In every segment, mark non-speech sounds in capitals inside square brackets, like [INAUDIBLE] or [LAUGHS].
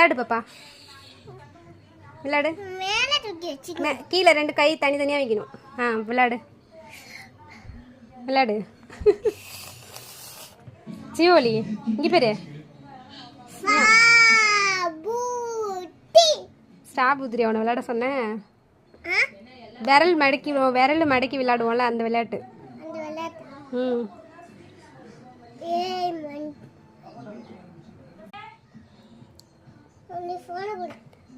விளையாடு பாப்பா. விளையாடு. கீழே ரெண்டு கை தனித்தனியாக வைக்கணும். ஆ விளையாடு. விளையாடு. ஜீவோலி இங்கே பேரு. சாபூட்டி. ஸ்டாப் உதிரி அவனை விளையாட சொன்னேன். விரல் மடக்கி விரல் மடக்கி விளையாடுவோம்ல அந்த விளையாட்டு. அந்த விளையாட்டு. ம் ஏய் மண் நீ ஃபோனை கொடு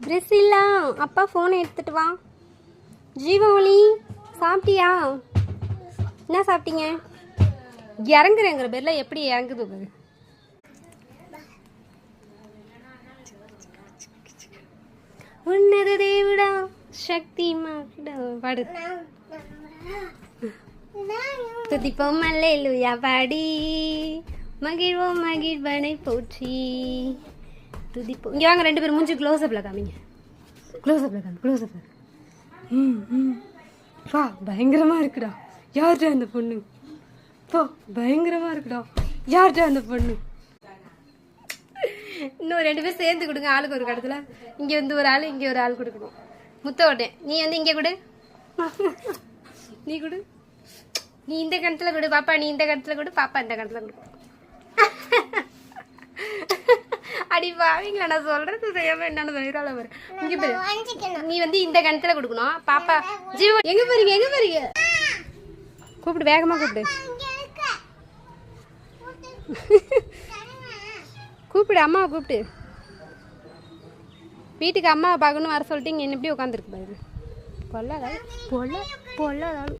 பிரிசில்லா அப்பா ஃபோனை எடுத்துட்டு வா. ஜீவஒளி சாப்பிட்டியா? என்ன சாப்பிட்டீங்க? இறங்குறேங்கிற பேரில் எப்படி இறங்குது பாரு. உன்னத தேவிடா சக்தி பாடு. துதிப்போம் அல்லேலூயா பாடி. மகிழ்வோம் மகிழ்வனை போற்றி. துதிப்போம் இங்கே வாங்க ரெண்டு பேரும் மூஞ்சி க்ளோஸ் அப்பில் காமிங்க. க்ளோஸ் அப்பில் காமி க்ளோஸ் அப்பில் ம் ம். பா பயங்கரமாக இருக்குடா. யார்டா அந்த பொண்ணு? பா பயங்கரமாக இருக்குடா. யார்டா அந்த பொண்ணு? இன்னும் ரெண்டு பேரும் சேர்ந்து கொடுங்க ஆளுக்கு ஒரு கடத்துல. இங்கே வந்து ஒரு ஆள் இங்கே ஒரு ஆள் கொடுக்கணும். முத்த ஓட்டேன் நீ வந்து இங்கே கொடு. நீ கொடு. நீ இந்த கணத்துல கொடு பாப்பா நீ இந்த கணத்துல கொடு பாப்பா இந்த கணத்துல கொடு. அடி பாவீங்களா நான் சொல்றது செய்யாம என்னன்னு வரும் இங்க பாரு. நீ வந்து இந்த கணத்துல கொடுக்கணும். பாப்பா ஜீவ எங்க போறீங்க எங்க போறீங்க? கூப்பிடு வேகமா கூப்பிடு. [LAUGHS] கூப்பிடு அம்மாவை கூப்பிடு. வீட்டுக்கு அம்மாவை பார்க்கணும் வர சொல்லிட்டு இங்கே என்ன எப்படி உட்காந்துருக்கு பாரு. பொல்லாத பொல்ல பொல்லாத ஆளு.